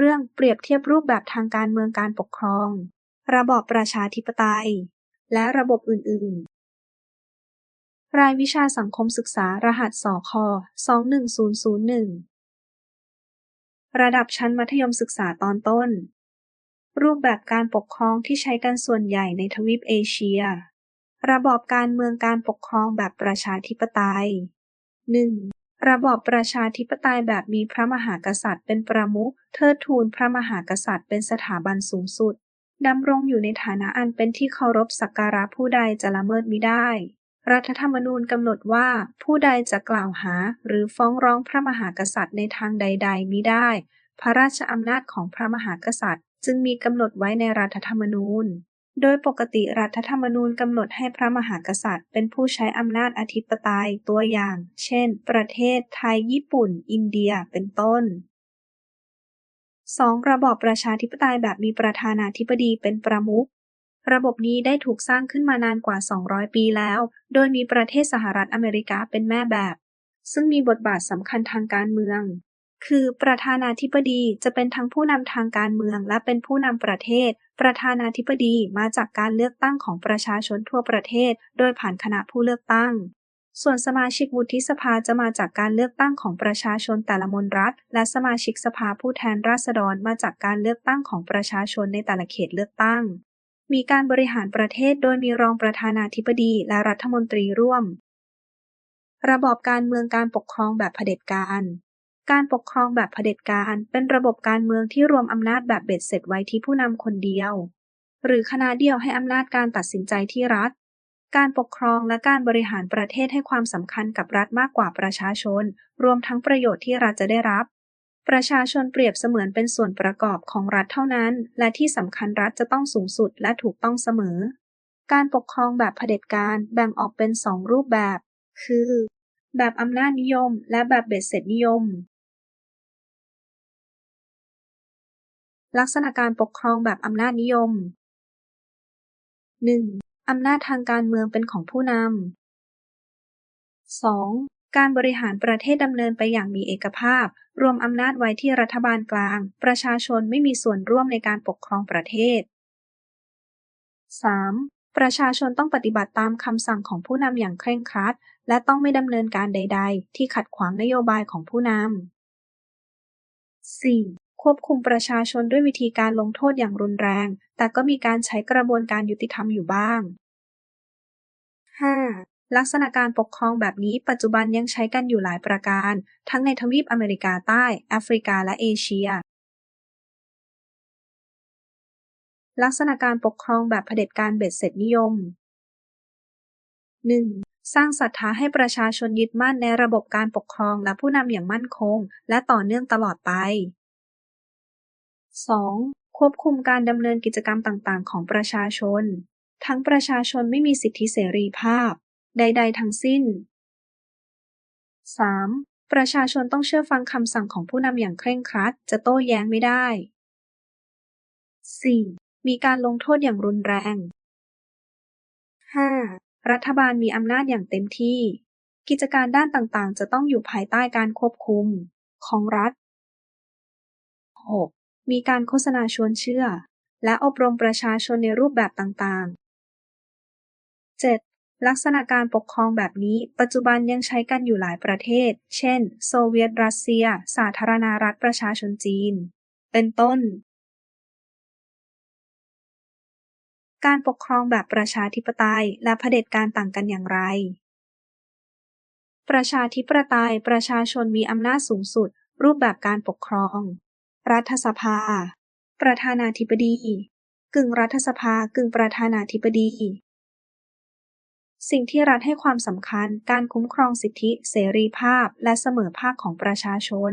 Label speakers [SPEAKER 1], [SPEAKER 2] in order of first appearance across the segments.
[SPEAKER 1] เรื่องเปรียบเทียบรูปแบบทางการเมืองการปกครอง ระบอบประชาธิปไตย และระบบอื่น ๆ รายวิชาสังคมศึกษารหัสสค21001 ระดับชั้นมัธยมศึกษาตอนต้น รูปแบบการปกครองที่ใช้กันส่วนใหญ่ในทวีปเอเชีย ระบอบการเมืองการปกครองแบบประชาธิปไตย 1. ระบอบประชาธิปไตยแบบมีพระมหากษัตริย์เป็นประมุขเทิดทูนพระมหากษัตริย์เป็นสถาบันสูงสุด ดำรงอยู่ในฐานะอันเป็นที่เคารพสักการะผู้ใดจะละเมิดมิได้ รัฐธรรมนูญกำหนดว่าผู้ใดจะกล่าวหาหรือฟ้องร้องพระมหากษัตริย์ในทางใด ๆมิได้ พระราชอำนาจของพระมหากษัตริย์ จึงมีกำหนดไว้ในรัฐธรรมนูญ โดยปกติรัฐธรรมนูญกำหนดให้พระมหากษัตริย์ เป็นผู้ใช้อำนาจอธิปไตยตัวอย่าง เช่น ประเทศไทย ญี่ปุ่น อินเดีย เป็นต้น 2. ระบอบประชาธิปไตยแบบมีประธานาธิบดีเป็นประมุข ระบบนี้ได้ถูกสร้างขึ้นมานานกว่า 200 ปีแล้ว โดยมีประเทศสหรัฐอเมริกาเป็นแม่แบบ ซึ่งมีบทบาทสำคัญทางการเมือง คือประธานาธิบดีจะเป็นทั้งผู้นำทางการเมืองและเป็นผู้นำประเทศ ประธานาธิบดีมาจากการเลือกตั้งของประชาชนทั่วประเทศ โดยผ่านคณะผู้เลือกตั้ง ส่วนสมาชิกวุฒิสภาจะมาจากการเลือกตั้งของประชาชนแต่ละมณรัฐ และสมาชิกสภาผู้แทนราษฎรมาจากการเลือกตั้งของประชาชนในแต่ละเขตเลือกตั้ง มีการบริหารประเทศโดยมีรองประธานาธิบดีและรัฐมนตรีร่วม ระบอบการเมืองการปกครองแบบเผด็จการ การปกครองแบบเผด็จการเป็นระบบการเมืองที่รวมอำนาจแบบเบ็ดเสร็จไว้ที่ผู้นำคนเดียว หรือคณะเดียวให้อำนาจการตัดสินใจที่รัฐ การปกครองและการบริหารประเทศให้ความสำคัญกับรัฐมากกว่าประชาชน รวมทั้งประโยชน์ที่รัฐจะได้รับ ประชาชนเปรียบเสมือนเป็นส่วนประกอบของรัฐเท่านั้น และที่สำคัญรัฐจะต้องสูงสุดและถูกต้องเสมอ การปกครองแบบเผด็จการแบ่งออกเป็นสองรูปแบบ คือแบบอำนาจนิยมและแบบเบ็ดเสร็จนิยม ลักษณะการปกครองแบบอำนาจนิยม 1. อำนาจทางการเมืองเป็นของผู้นำ 2. การบริหารประเทศดำเนินไปอย่างมีเอกภาพ รวมอำนาจไว้ที่รัฐบาลกลาง ประชาชนไม่มีส่วนร่วมในการปกครองประเทศ 3. ประชาชนต้องปฏิบัติตามคำสั่งของผู้นำอย่างเคร่งครัด และต้องไม่ดำเนินการใด ๆ ที่ขัดขวางนโยบายของผู้นำ 4. ควบคุมประชาชนด้วยวิธีการลงโทษอย่างรุนแรง แต่ก็มีการใช้กระบวนการยุติธรรมอยู่บ้าง 5. ลักษณะการปกครองแบบนี้ปัจจุบันยังใช้กันอยู่หลายประการ ทั้งในทวีปอเมริกาใต้ แอฟริกาและเอเชีย ลักษณะการปกครองแบบเผด็จการเบ็ดเสร็จนิยม 1. สร้างศรัทธาให้ประชาชนยึดมั่นในระบบการปกครองและผู้นำอย่างมั่นคง และต่อเนื่องตลอดไป 2. ควบคุมการดำเนินกิจกรรมต่างๆ ของประชาชน ทั้งประชาชนไม่มีสิทธิเสรีภาพ ใด ๆ ทั้งสิ้น 3. ประชาชนต้องเชื่อฟังคำสั่งของผู้นำอย่างเคร่งครัด จะโต้แย้งไม่ได้ 4. มีการลงโทษอย่างรุนแรง 5. รัฐบาลมีอำนาจอย่างเต็มที่ กิจการด้านต่างๆ จะต้องอยู่ภายใต้การควบคุม ของรัฐ 6. มีการโฆษณาชวนเชื่อ และอบรมประชาชนในรูปแบบต่าง ๆ 7. ลักษณะการปกครองแบบนี้ ปัจจุบันยังใช้กันอยู่หลายประเทศ เช่น โซเวียตรัสเซีย สาธารณรัฐประชาชนจีน เป็นต้น การปกครองแบบประชาธิปไตย และเผด็จการต่างกันอย่างไรประชาธิปไตยประชาชนมีอำนาจสูงสุด รูปแบบการปกครอง รัฐสภา ประธานาธิบดี กึ่งรัฐสภากึ่งประธานาธิบดี สิ่งที่รัฐให้ความสำคัญการคุ้มครองสิทธิเสรีภาพและเสมอภาคของประชาชน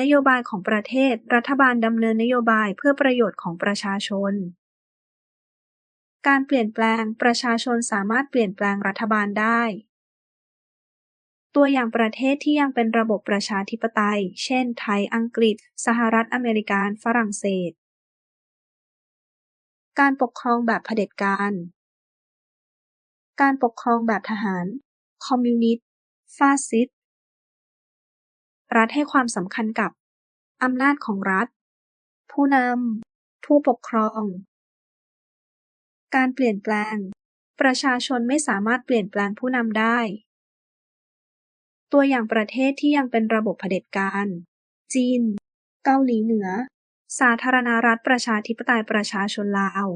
[SPEAKER 1] นโยบายของประเทศรัฐบาลดำเนินนโยบายเพื่อประโยชน์ของประชาชน การเปลี่ยนแปลงประชาชนสามารถเปลี่ยนแปลงรัฐบาลได้ ตัวอย่างประเทศที่ยังเป็นระบบประชาธิปไตย เช่น ไทย อังกฤษ สหรัฐอเมริกา ฝรั่งเศส การปกครองแบบเผด็จการ การปกครองแบบทหาร คอมมิวนิสต์ ฟาสซิสต์ รัฐให้ความสำคัญกับ อำนาจของรัฐ ผู้นำ ผู้ปกครอง การเปลี่ยนแปลง ประชาชนไม่สามารถเปลี่ยนแปลงผู้นำได้ ตัวอย่างประเทศที่ยังเป็นระบบเผด็จการ จีน เกาหลีเหนือ สาธารณรัฐประชาธิปไตยประชาชนลาว